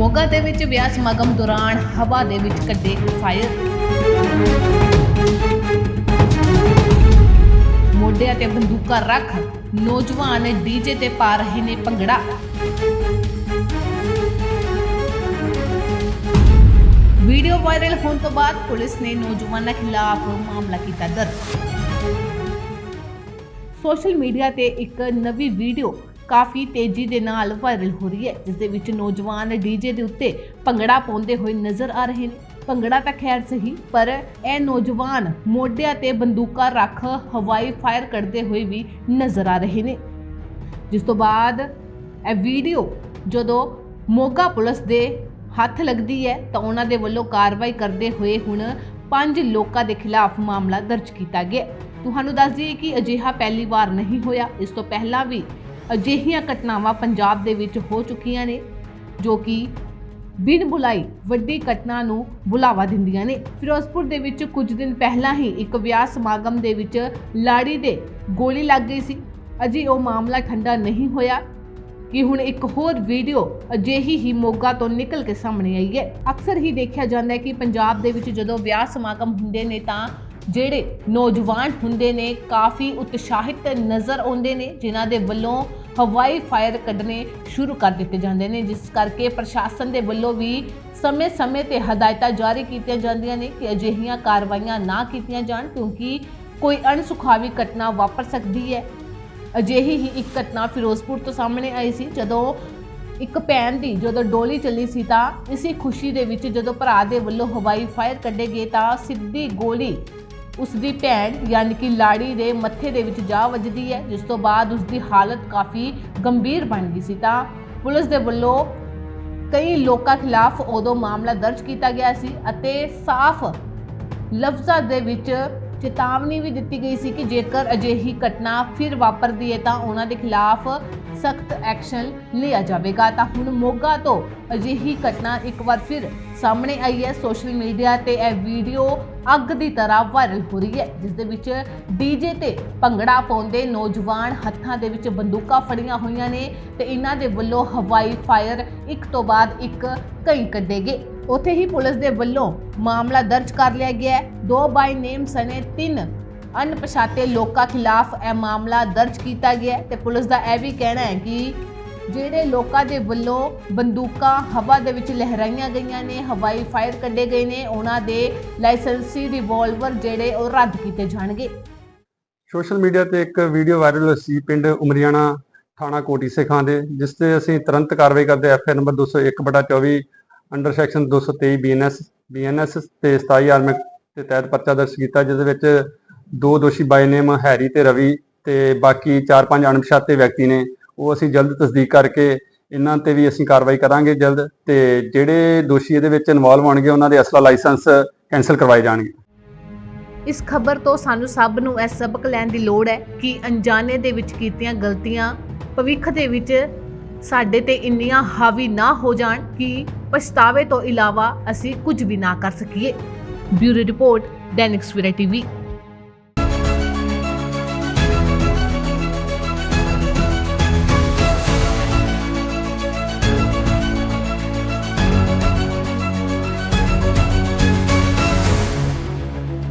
ਮੋਗਾ ਦੇ ਵਿੱਚ ਵਿਆਹ ਸਮਾਗਮ ਦੌਰਾਨ ਹਵਾ ਦੇ ਵਿੱਚ ਕੱਢੇ ਫਾਇਰ ਮੋਢਿਆਂ ਤੇ ਬੰਦੂਕਾਂ ਰੱਖ ਨੌਜਵਾਨ ਡੀਜੇ ਤੇ ਪਾ ਰਹੇ ਨੇ ਭੰਗੜਾ। ਵੀਡੀਓ ਵਾਇਰਲ ਹੋਣ ਤੋਂ ਬਾਅਦ ਪੁਲਿਸ ਨੇ ਨੌਜਵਾਨਾਂ ਖਿਲਾਫ ਮਾਮਲਾ ਕੀਤਾ ਦਰਜ। ਸੋਸ਼ਲ ਮੀਡੀਆ ਤੇ ਇੱਕ ਨਵੀਂ ਵੀਡੀਓ ਕਾਫੀ ਤੇਜ਼ੀ ਦੇ ਨਾਲ ਵਾਇਰਲ ਹੋ ਰਹੀ ਹੈ, ਜਿਸ ਦੇ ਵਿੱਚ ਨੌਜਵਾਨ ਡੀਜੇ ਦੇ ਉੱਤੇ ਭੰਗੜਾ ਪਾਉਂਦੇ ਹੋਏ ਨਜ਼ਰ ਆ ਰਹੇ ਨੇ। ਭੰਗੜਾ ਤਾਂ ਖੈਰ ਸਹੀ, ਪਰ ਇਹ ਨੌਜਵਾਨ ਮੋਢਿਆਂ ਤੇ ਬੰਦੂਕਾਂ ਰੱਖ ਹਵਾਈ ਫਾਇਰ ਕਰਦੇ ਹੋਏ ਵੀ ਨਜ਼ਰ ਆ ਰਹੇ ਨੇ। ਜਿਸ ਤੋਂ ਬਾਅਦ ਇਹ ਵੀਡੀਓ ਜਦੋਂ ਮੋਗਾ ਪੁਲਿਸ ਦੇ ਹੱਥ ਲੱਗਦੀ ਹੈ, ਤਾਂ ਉਹਨਾਂ ਦੇ ਵੱਲੋਂ ਕਾਰਵਾਈ ਕਰਦੇ ਹੋਏ ਹੁਣ ਪੰਜ ਲੋਕਾਂ ਦੇ ਖਿਲਾਫ ਮਾਮਲਾ ਦਰਜ ਕੀਤਾ ਗਿਆ। ਤੁਹਾਨੂੰ ਦੱਸ ਦਈਏ ਕਿ ਅਜਿਹਾ ਪਹਿਲੀ ਵਾਰ ਨਹੀਂ ਹੋਇਆ। ਇਸ ਤੋਂ ਪਹਿਲਾਂ ਵੀ ਅਜਿਹੀਆਂ ਘਟਨਾਵਾਂ ਪੰਜਾਬ ਦੇ ਵਿੱਚ ਹੋ ਚੁੱਕੀਆਂ ਨੇ ਜੋ ਕਿ ਬਿਨ ਬੁਲਾਈ ਵੱਡੀ ਘਟਨਾ ਨੂੰ ਬੁਲਾਵਾ ਦਿੰਦੀਆਂ ਨੇ। ਫਿਰੋਜ਼ਪੁਰ ਦੇ ਵਿੱਚ ਕੁਝ ਦਿਨ ਪਹਿਲਾਂ ਹੀ ਇੱਕ ਵਿਆਹ ਸਮਾਗਮ ਦੇ ਵਿੱਚ ਲਾੜੀ ਦੇ ਗੋਲੀ ਲੱਗ ਗਈ ਸੀ। ਅਜੇ ਉਹ ਮਾਮਲਾ ਠੰਡਾ ਨਹੀਂ ਹੋਇਆ ਕਿ ਹੁਣ ਇੱਕ ਹੋਰ ਵੀਡੀਓ ਅਜਿਹੀ ਹੀ ਮੋਗਾ ਤੋਂ ਨਿਕਲ ਕੇ ਸਾਹਮਣੇ ਆਈ ਹੈ। ਅਕਸਰ ਹੀ ਦੇਖਿਆ ਜਾਂਦਾ ਹੈ ਕਿ ਪੰਜਾਬ ਦੇ ਵਿੱਚ ਜਦੋਂ ਵਿਆਹ ਸਮਾਗਮ ਹੁੰਦੇ ਨੇ ਤਾਂ ਜਿਹੜੇ ਨੌਜਵਾਨ ਹੁੰਦੇ ਨੇ, ਕਾਫੀ ਉਤਸ਼ਾਹਿਤ ਨਜ਼ਰ ਆਉਂਦੇ ਨੇ, ਜਿਨ੍ਹਾਂ ਦੇ ਵੱਲੋਂ ਹਵਾਈ ਫਾਇਰ ਕੱਢਣੇ ਸ਼ੁਰੂ ਕਰ ਦਿੱਤੇ ਜਾਂਦੇ ਨੇ, ਜਿਸ ਕਰਕੇ ਪ੍ਰਸ਼ਾਸਨ ਦੇ ਵੱਲੋਂ ਵੀ ਸਮੇਂ-ਸਮੇਂ ਤੇ ਹਦਾਇਤਾਂ ਜਾਰੀ ਕੀਤੀਆਂ ਜਾਂਦੀਆਂ ਨੇ ਕਿ ਅਜਿਹੀਆਂ ਕਾਰਵਾਈਆਂ ਨਾ ਕੀਤੀਆਂ ਜਾਣ, ਕਿਉਂਕਿ ਕੋਈ ਅਣਸੁਖਾਵੀ ਘਟਨਾ ਵਾਪਰ ਸਕਦੀ ਹੈ। ਅਜਿਹੀ ਹੀ ਇੱਕ ਘਟਨਾ ਫਿਰੋਜ਼ਪੁਰ ਤੋਂ ਸਾਹਮਣੇ ਆਈ ਸੀ, ਜਦੋਂ ਇੱਕ ਭੈਣ ਦੀ ਜਦੋਂ ਡੋਲੀ ਚੱਲੀ ਸੀ ਤਾਂ ਇਸੇ ਖੁਸ਼ੀ ਦੇ ਵਿੱਚ ਜਦੋਂ ਭਰਾ ਦੇ ਵੱਲੋਂ ਹਵਾਈ ਫਾਇਰ ਕੱਢੇ ਗਏ ਤਾਂ ਸਿੱਧੀ ਗੋਲੀ ਉਸ ਦੀ ਭੈਣ ਯਾਨੀ ਕਿ ਲਾੜੀ ਦੇ ਮੱਥੇ ਦੇ ਵਿੱਚ ਜਾ ਵੱਜਦੀ ਹੈ, ਜਿਸ ਤੋਂ ਬਾਅਦ ਉਸ ਦੀ ਹਾਲਤ ਕਾਫੀ ਗੰਭੀਰ ਬਣ ਗਈ ਸੀ। ਤਾਂ ਪੁਲਿਸ ਦੇ ਵੱਲੋਂ ਕਈ ਲੋਕਾਂ ਖਿਲਾਫ ਉਦੋਂ ਮਾਮਲਾ ਦਰਜ ਕੀਤਾ ਗਿਆ ਸੀ ਅਤੇ ਸਾਫ਼ ਲਫ਼ਜ਼ਾਂ ਦੇ ਵਿੱਚ ਚੇਤਾਵਨੀ ਵੀ ਦਿੱਤੀ ਗਈ ਸੀ ਕਿ ਜੇਕਰ ਅਜਿਹੀ ਘਟਨਾ ਫਿਰ ਵਾਪਰਦੀ ਹੈ ਤਾਂ ਉਹਨਾਂ ਦੇ ਖਿਲਾਫ ਸਖਤ ਐਕਸ਼ਨ ਲਿਆ ਜਾਵੇਗਾ। ਤਾਂ ਹੁਣ ਮੋਗਾ ਤੋਂ ਅਜਿਹੀ ਘਟਨਾ ਇੱਕ ਵਾਰ ਫਿਰ ਸਾਹਮਣੇ ਆਈ ਹੈ। ਸੋਸ਼ਲ ਮੀਡੀਆ ਤੇ ਇਹ ਵੀਡੀਓ ਅੱਗ ਦੀ ਤਰ੍ਹਾਂ ਵਾਇਰਲ ਹੋ ਰਹੀ ਹੈ ਜਿਸ ਦੇ ਵਿੱਚ ਡੀਜੇ ਤੇ ਭੰਗੜਾ ਪਾਉਂਦੇ ਨੌਜਵਾਨ ਹੱਥਾਂ ਦੇ ਵਿੱਚ ਬੰਦੂਕਾਂ ਫੜੀਆਂ ਹੋਈਆਂ ਨੇ ਤੇ ਇਹਨਾਂ ਦੇ ਵੱਲੋਂ ਹਵਾਈ ਫਾਇਰ ਇੱਕ ਤੋਂ ਬਾਅਦ ਇੱਕ ਕਈ ਕੱਢੇ ਗਏ। ਉੱਥੇ ਹੀ ਪੁਲਿਸ ਦੇ ਵੱਲੋਂ ਮਾਮਲਾ ਦਰਜ ਕਰ ਲਿਆ ਗਿਆ ਹੈ। ਦੋ ਬਾਈ ਨੇਮ ਸਣੇ ਤਿੰਨ ਅਣਪਛਾਤੇ ਲੋਕਾਂ ਖਿਲਾਫ ਇਹ ਮਾਮਲਾ ਦਰਜ ਕੀਤਾ ਗਿਆ ਹੈ ਤੇ ਪੁਲਿਸ ਦਾ ਇਹ ਵੀ ਕਹਿਣਾ ਹੈ ਕਿ ਜਿਹੜੇ ਲੋਕਾਂ ਦੇ ਵੱਲੋਂ ਬੰਦੂਕਾਂ ਹਵਾ ਦੇ ਵਿੱਚ ਲਹਿਰਾਈਆਂ ਗਈਆਂ ਨੇ, ਹਵਾਈ ਫਾਇਰ ਕੱਢੇ ਗਏ ਨੇ, ਉਹਨਾਂ ਦੇ ਲਾਇਸੈਂਸੀ ਰਿਵਾਲਵਰ ਜਿਹੜੇ ਉਹ ਰੱਦ ਕੀਤੇ ਜਾਣਗੇ। ਸੋਸ਼ਲ ਮੀਡੀਆ ਤੇ ਇੱਕ ਵੀਡੀਓ ਵਾਇਰਲ ਸੀ ਪਿੰਡ ਉਮਰੀਆਣਾ ਥਾਣਾ ਕੋਟੀ ਸੇਖਾਂ ਦੇ, ਜਿਸ ਤੇ ਅਸੀਂ ਤੁਰੰਤ ਕਾਰਵਾਈ ਕਰਦੇ F number 201/24 under section 223 BNS BNS ਤੇ 27 ਆਰਮ ਦੇ ਤਹਿਤ ਪਰਚਾ ਦਰਜ ਕੀਤਾ ਜਿਸ ਵਿੱਚ ਦੋ ਦੋਸ਼ੀ ਬਾਈ ਨੇਮ ਹੈਰੀ ਤੇ ਰਵੀ ਤੇ ਬਾਕੀ 4-5 ਅਣਪਛਾਤੇ ਵਿਅਕਤੀ ਨੇ। ਉਹ ਅਸੀਂ ਜਲਦ ਤਸਦੀਕ ਕਰਕੇ ਇਹਨਾਂ ਤੇ ਵੀ ਅਸੀਂ ਕਾਰਵਾਈ ਕਰਾਂਗੇ ਜਲਦ ਤੇ ਜਿਹੜੇ ਦੋਸ਼ੀ ਇਹਦੇ ਵਿੱਚ ਇਨਵੋਲਵ ਹੋਣਗੇ, ਉਹਨਾਂ ਦੇ ਅਸਲਾ ਲਾਇਸੈਂਸ ਕੈਨਸਲ ਕਰਵਾਏ ਜਾਣਗੇ। ਇਸ ਖਬਰ ਤੋਂ ਸਾਨੂੰ ਸਭ ਨੂੰ ਇਹ ਸਬਕ ਲੈਣ ਦੀ ਲੋੜ ਹੈ ਕਿ ਅਣਜਾਣੇ ਦੇ ਵਿੱਚ ਕੀਤੀਆਂ ਗਲਤੀਆਂ ਭਵਿੱਖ ਦੇ ਵਿੱਚ ਸਾਡੇ ਤੇ ਇੰਨੀਆਂ ਹਾਵੀ ਨਾ ਹੋ ਜਾਣ ਕਿ ਪਛਤਾਵੇ ਤੋਂ ਇਲਾਵਾ ਅਸੀਂ ਕੁਝ ਵੀ ਨਾ ਕਰ ਸਕੀਏ। Bureau report, Dainik Savera TV.